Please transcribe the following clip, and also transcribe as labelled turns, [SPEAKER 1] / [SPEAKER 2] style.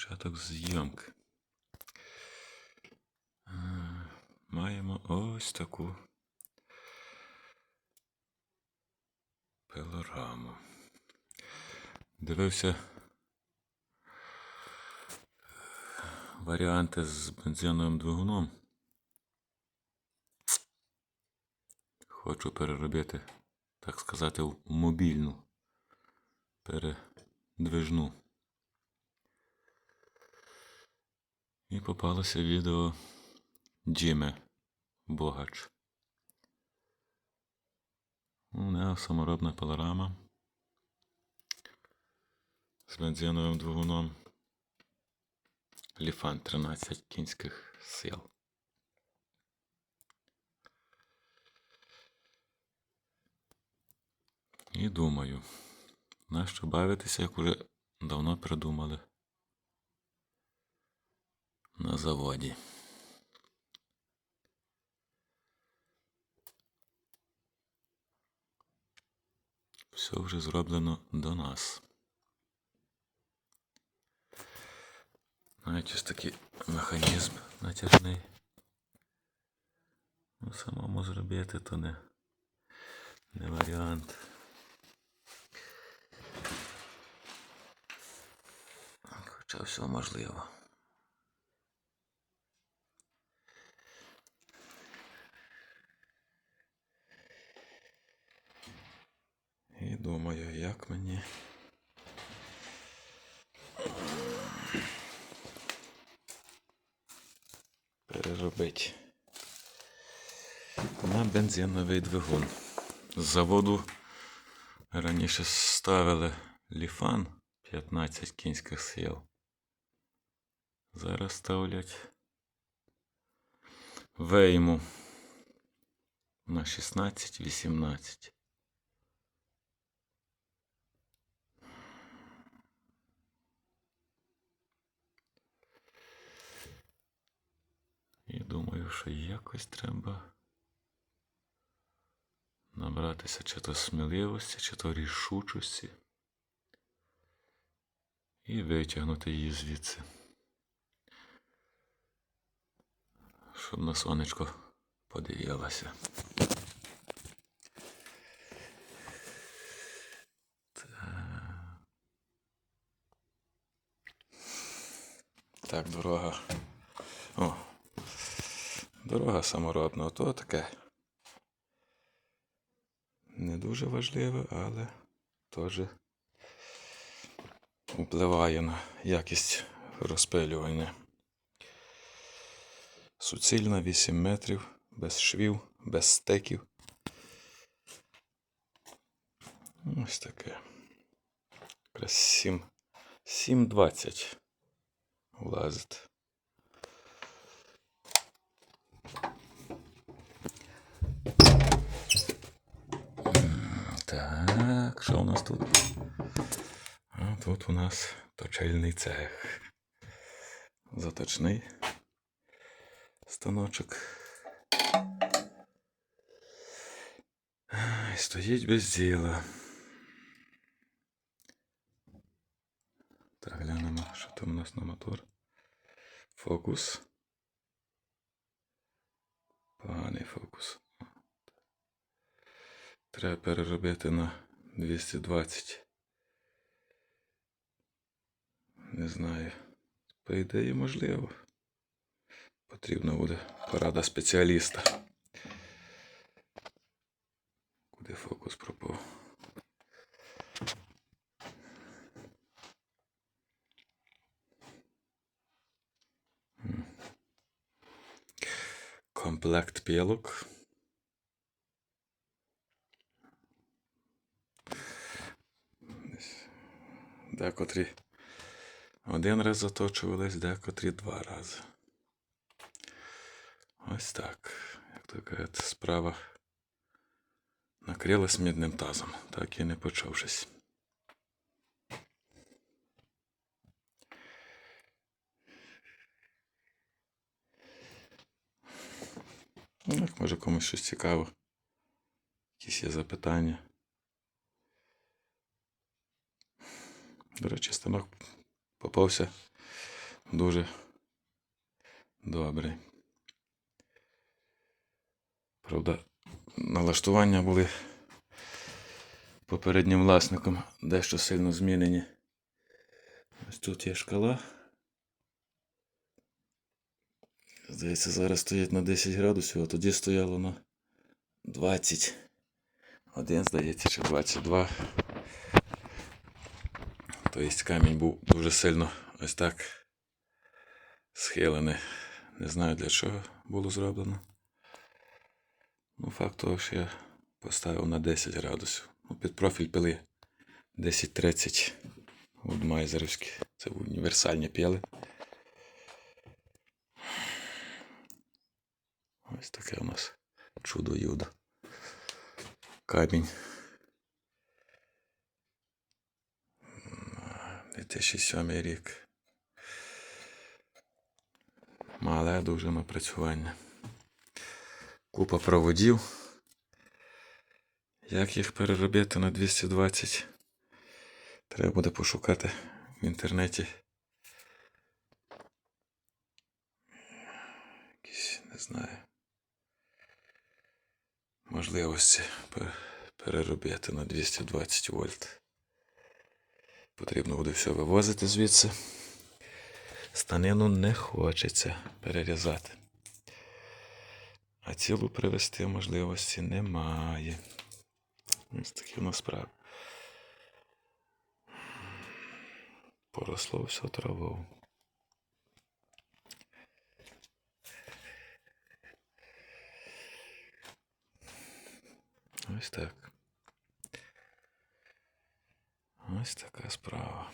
[SPEAKER 1] Початок зйомки. Маємо ось таку пилораму. Дивився е, варіанти з бензиновим двигуном. Хочу переробити, так сказати, мобільну передвижну. І попалося відео Джиме Богач. У нього саморобна пилорама з бензиновим двигуном. Ліфан 13 кінських сил. І думаю, нащо бавитися, як уже давно придумали на заводі. Все вже зроблено до нас. Навіть ось такий механізм натяжний. Ну, самому зробити то не, не варіант. Хоча все можливо. І думаю, як мені. Переробити на бензиновий двигун. З заводу раніше ставили ліфан 15 кінських сил. Зараз ставлять вейму на 16-18. Що якось треба набратися чи то сміливості, чи то рішучості і витягнути її звідси. Щоб на сонечко подивилася. Так, дорога. Дорога саморобна, ото таке. Не дуже важливе, але теж впливає на якість розпилювання. Суцільна 8 метрів, без швів, без стеків. Ось таке. Якраз 7,20 влазить. Що у нас тут? А тут у нас точильний цех. Заточний станочок. Стоїть без діла. Так, глянемо, що там у нас на мотор. Фокус. Поганий фокус. Треба переробити на 220. Не знаю. По ідеї, можливо. Потрібна буде порада спеціаліста. Куди фокус пропав? Комплект пілок. Декотрі один раз заточувались, декотрі два рази. Ось так. Як то кажуть, справа накрилась мідним тазом, так і не почавшись. Ну, як може комусь щось цікаво. Якісь є запитання. До речі, станок попався дуже добрий. Правда, налаштування були попереднім власником дещо сильно змінені. Ось тут є шкала. Здається, зараз стоїть на 10 градусів, а тоді стояло на 20. Один, здається, чи 22. Тобто камінь був дуже сильно ось так схилений. Не знаю для чого було зроблено. Ну, факт того, що я поставив на 10 градусів. Ну, під профіль пили 10-30 Вудмайзерівські. Це універсальні піли. Ось таке у нас чудо юдо. Камінь. 2007 рік. Мале дуже напрацювання. Купа проводів. Як їх переробити на 220? Треба буде пошукати в інтернеті. Якісь, не знаю. Можливості переробити на 220 вольт. Потрібно буде все вивозити звідси. Станину не хочеться перерізати. А цілу привезти можливості немає. Ось такі у нас справи. Поросло все травою. Ось так. Ось така справа.